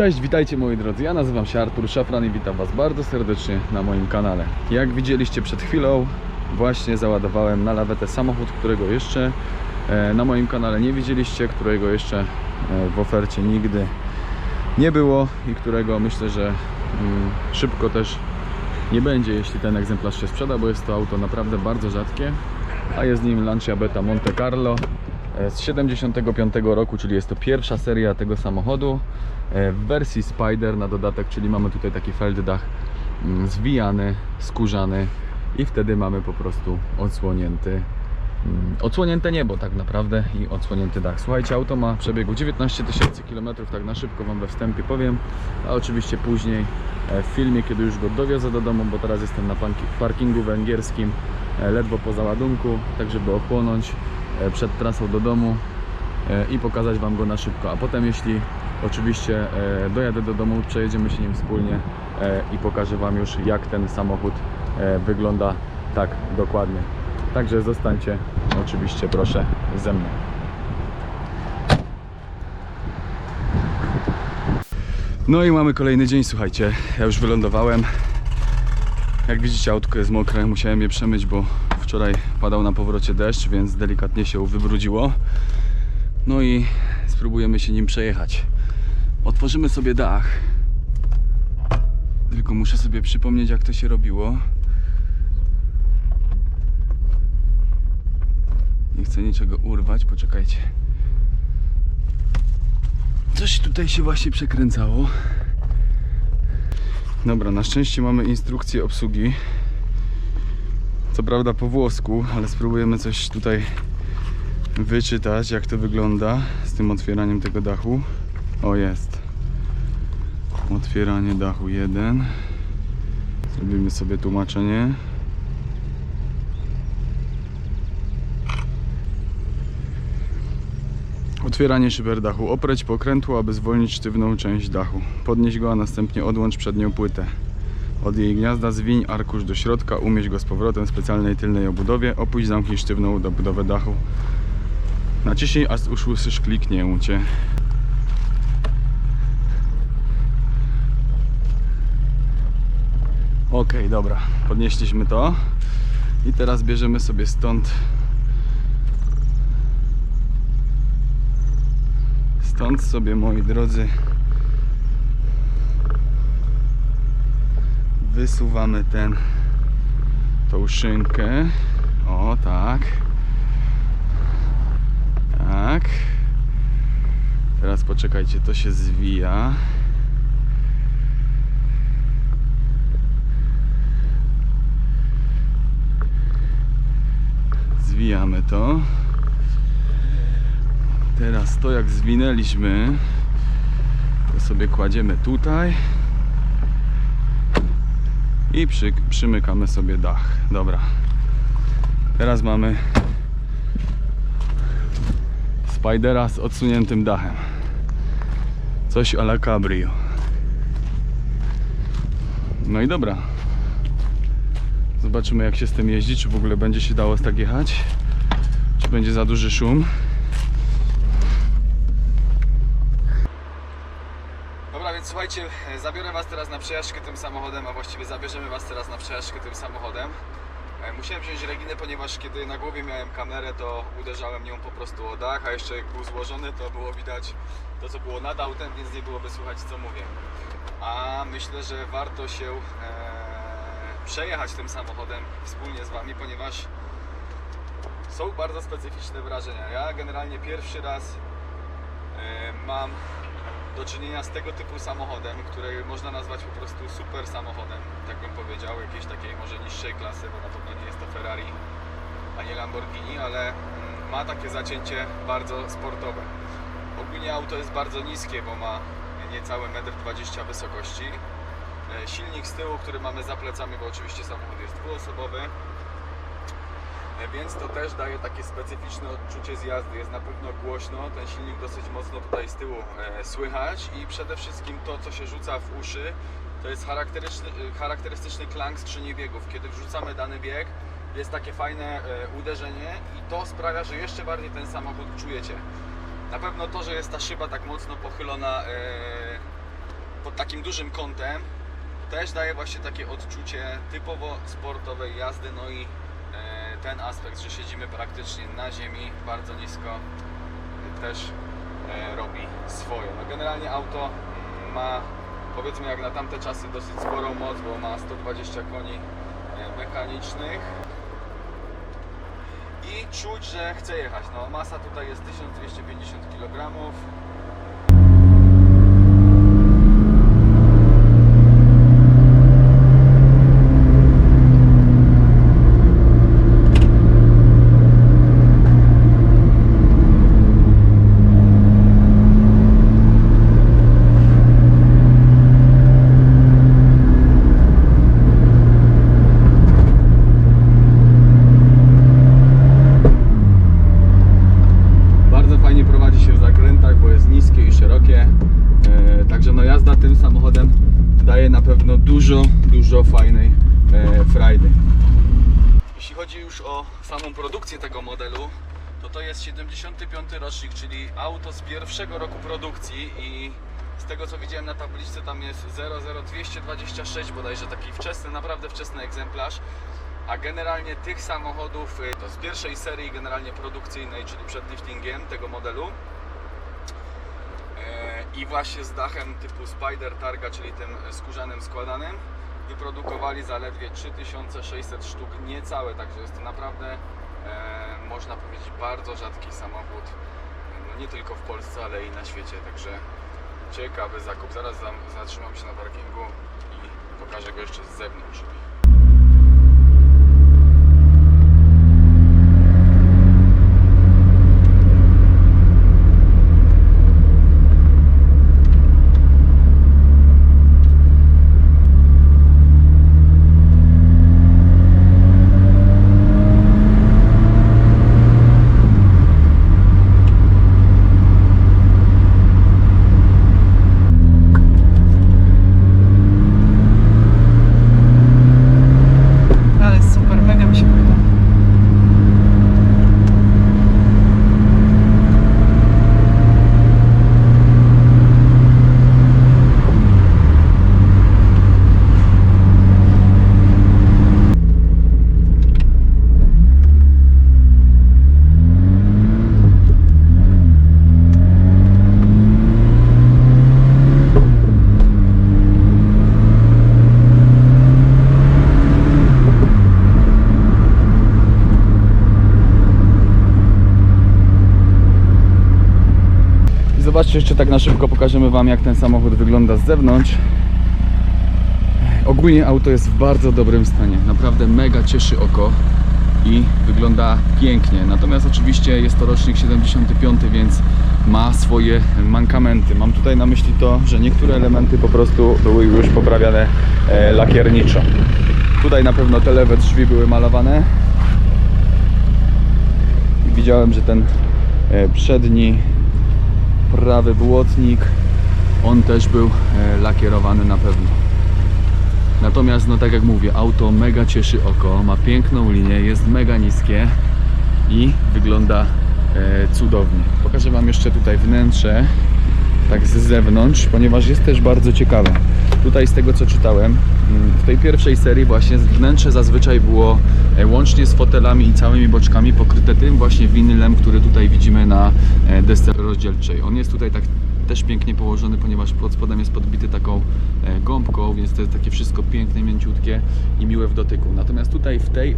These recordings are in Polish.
Cześć, witajcie moi drodzy. Ja nazywam się Artur Szafran i witam Was bardzo serdecznie na moim kanale. Jak widzieliście przed chwilą, właśnie załadowałem na lawetę samochód, którego jeszcze e, na moim kanale nie widzieliście, którego jeszcze e, w ofercie nigdy nie było i którego myślę, że mm, szybko też nie będzie, jeśli ten egzemplarz się sprzeda, bo jest to auto naprawdę bardzo rzadkie, a jest nim Lancia Beta Monte Carlo z 75 roku, czyli jest to pierwsza seria tego samochodu e, w wersji Spider na dodatek, czyli mamy tutaj taki felddach mm, zwijany, skórzany i wtedy mamy po prostu odsłonięty mm, odsłonięte niebo tak naprawdę i odsłonięty dach. Słuchajcie, auto ma przebiegu 19 tysięcy kilometrów, tak na szybko Wam we wstępie powiem, a oczywiście później e, w filmie, kiedy już go dowiozę do domu, bo teraz jestem na parkingu węgierskim, e, ledwo po załadunku, tak żeby ochłonąć e, przed trasą do domu e, i pokazać Wam go na szybko, a potem jeśli oczywiście e, dojadę do domu, przejedziemy się nim wspólnie e, i pokażę Wam już jak ten samochód e, wygląda tak dokładnie. Także zostańcie oczywiście proszę ze mną. No i mamy kolejny dzień, słuchajcie. Ja już wylądowałem. Jak widzicie, autko jest mokre, musiałem je przemyć, bo wczoraj padał na powrocie deszcz, więc delikatnie się wybrudziło. No i spróbujemy się nim przejechać. Otworzymy sobie dach. Tylko muszę sobie przypomnieć, jak to się robiło. Nie chcę niczego urwać, poczekajcie. Coś tutaj się właśnie przekręcało. Dobra, na szczęście mamy instrukcję obsługi. Co prawda po włosku, ale spróbujemy coś tutaj wyczytać, jak to wygląda z tym otwieraniem tego dachu. O, jest. Otwieranie dachu 1. Zrobimy sobie tłumaczenie. Otwieranie szyber dachu. Opreć pokrętło, aby zwolnić sztywną część dachu. Podnieś go, a następnie odłącz przednią płytę. Od jej gniazda zwiń arkusz do środka, umieść go z powrotem w specjalnej tylnej obudowie. Opuść zamknij sztywną dobudowę dachu. Naciśnij, aż usłyszysz kliknięcie. Ok, dobra. Podnieśliśmy to. I teraz bierzemy sobie stąd Stąd sobie, moi drodzy, wysuwamy ten, tą szynkę. O, tak. Tak. Teraz poczekajcie, to się zwija. Zwijamy to. Teraz to jak zwinęliśmy, to sobie kładziemy tutaj i przy, przymykamy sobie dach. Dobra. Teraz mamy Spidera z odsuniętym dachem. Coś a la cabrio. No i dobra. Zobaczymy jak się z tym jeździ, czy w ogóle będzie się dało tak jechać. Czy będzie za duży szum. Dobra, więc słuchajcie, zabiorę Was teraz na przejażdżkę tym samochodem, a właściwie zabierzemy Was teraz na przejażdżkę tym samochodem. E, Musiałem wziąć reginę, ponieważ kiedy na głowie miałem kamerę, to uderzałem nią po prostu o dach, a jeszcze jak był złożony, to było widać to, co było nad autem, więc nie byłoby słychać, co mówię. A myślę, że warto się e, przejechać tym samochodem wspólnie z Wami, ponieważ są bardzo specyficzne wrażenia. Ja generalnie pierwszy raz e, mam do czynienia z tego typu samochodem, który można nazwać po prostu super samochodem, tak bym powiedział, jakiejś takiej może niższej klasy, bo na pewno nie jest to Ferrari ani Lamborghini, ale mm, ma takie zacięcie bardzo sportowe. Ogólnie auto jest bardzo niskie, bo ma niecałe 1,20 m wysokości. E, Silnik z tyłu, który mamy za plecami, bo oczywiście samochód jest dwuosobowy. Więc to też daje takie specyficzne odczucie z jazdy. Jest na pewno głośno, ten silnik dosyć mocno tutaj z tyłu e, słychać i przede wszystkim to, co się rzuca w uszy, to jest charakterystyczny, e, charakterystyczny klank skrzyni biegów. Kiedy wrzucamy dany bieg, jest takie fajne e, uderzenie i to sprawia, że jeszcze bardziej ten samochód czujecie. Na pewno to, że jest ta szyba tak mocno pochylona pod takim dużym kątem, też daje właśnie takie odczucie typowo sportowej jazdy, no i ten aspekt, że siedzimy praktycznie na ziemi, bardzo nisko, e, też e, robi swoje. No generalnie auto mm, ma, powiedzmy jak na tamte czasy, dosyć sporą moc, bo ma 120 koni e, mechanicznych i czuć, że chce jechać. No, masa tutaj jest 1250 kg. Bardzo fajnie prowadzi się w zakrętach, bo jest niskie i szerokie. E, także no jazda tym samochodem daje na pewno dużo, dużo fajnej e, frajdy. Jeśli chodzi już o samą produkcję tego modelu, to to jest 75 rocznik, czyli auto z pierwszego roku produkcji i z tego co widziałem na tabliczce tam jest 00226 bodajże taki wczesny, naprawdę wczesny egzemplarz. A generalnie tych samochodów y, to z pierwszej serii generalnie produkcyjnej, czyli przed liftingiem tego modelu e, i właśnie z dachem typu Spider Targa, czyli tym skórzanym składanym wyprodukowali zaledwie 3600 sztuk niecałe, także jest to naprawdę e, można powiedzieć bardzo rzadki samochód no nie tylko w Polsce, ale i na świecie, także ciekawy zakup. Zaraz zatrzymam się na parkingu i pokażę go jeszcze z zewnątrz. Ale jest super, mega mi się podoba. I zobaczcie jeszcze tak na szybko pokażemy Wam jak ten samochód wygląda z zewnątrz. Ogólnie auto jest w bardzo dobrym stanie. Naprawdę mega cieszy oko i wygląda pięknie. Natomiast oczywiście jest to rocznik 75, więc ma swoje mankamenty. Mam tutaj na myśli to, że niektóre elementy po prostu były już poprawiane e, lakierniczo. Tutaj na pewno te lewe drzwi były malowane. Widziałem, że ten e, przedni prawy błotnik. On też był e, lakierowany na pewno. Natomiast no tak jak mówię auto mega cieszy oko ma piękną linię jest mega niskie i wygląda e, cudownie. Pokażę wam jeszcze tutaj wnętrze tak z zewnątrz ponieważ jest też bardzo ciekawe tutaj z tego co czytałem mm, w tej pierwszej serii właśnie wnętrze zazwyczaj było e, łącznie z fotelami i całymi boczkami pokryte tym właśnie winylem, który tutaj widzimy na e, desce rozdzielczej. On jest tutaj tak też pięknie położony, ponieważ pod spodem jest podbity taką e, gąbką, więc to jest takie wszystko piękne, mięciutkie i miłe w dotyku. Natomiast tutaj w tej,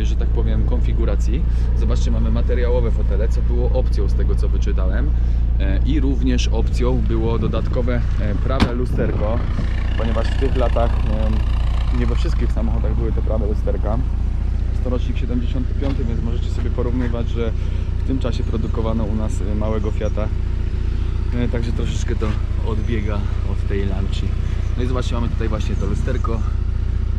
e, że tak powiem, konfiguracji, zobaczcie, mamy materiałowe fotele, co było opcją z tego, co wyczytałem. E, I również opcją było dodatkowe prawe lusterko, ponieważ w tych latach nie we wszystkich samochodach były te prawe lusterka. Jest to rocznik 75, więc możecie sobie porównywać, że w tym czasie produkowano u nas małego Fiata. E, Także troszeczkę to odbiega od tej Lanci. No i zobaczcie, mamy tutaj właśnie to lusterko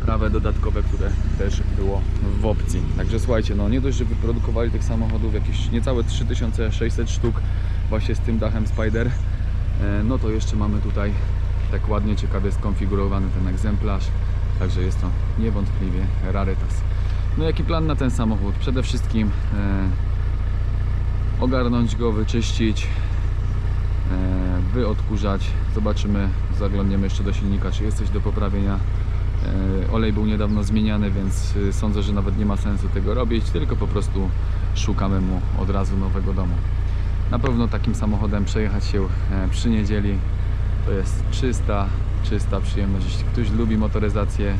prawe dodatkowe, które też było w opcji. Także słuchajcie, no nie dość, że wyprodukowali tych samochodów jakieś niecałe 3600 sztuk właśnie z tym dachem Spider, e, no to jeszcze mamy tutaj tak ładnie, ciekawie skonfigurowany ten egzemplarz. Także jest to niewątpliwie rarytas. No jaki plan na ten samochód? Przede wszystkim e, ogarnąć go, wyczyścić, wyodkurzać. Zobaczymy, zaglądniemy jeszcze do silnika, czy jest coś do poprawienia. E, Olej był niedawno zmieniany, więc y, sądzę, że nawet nie ma sensu tego robić, tylko po prostu szukamy mu od razu nowego domu. Na pewno takim samochodem przejechać się e, przy niedzieli to jest czysta, czysta przyjemność. Jeśli ktoś lubi motoryzację,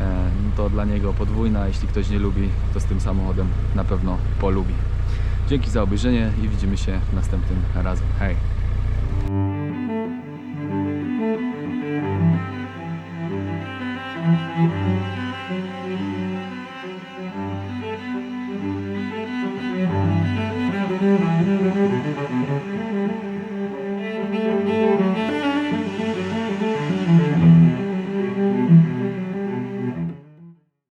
e, to dla niego podwójna, jeśli ktoś nie lubi, to z tym samochodem na pewno polubi. Dzięki za obejrzenie i widzimy się następnym razem. Hej!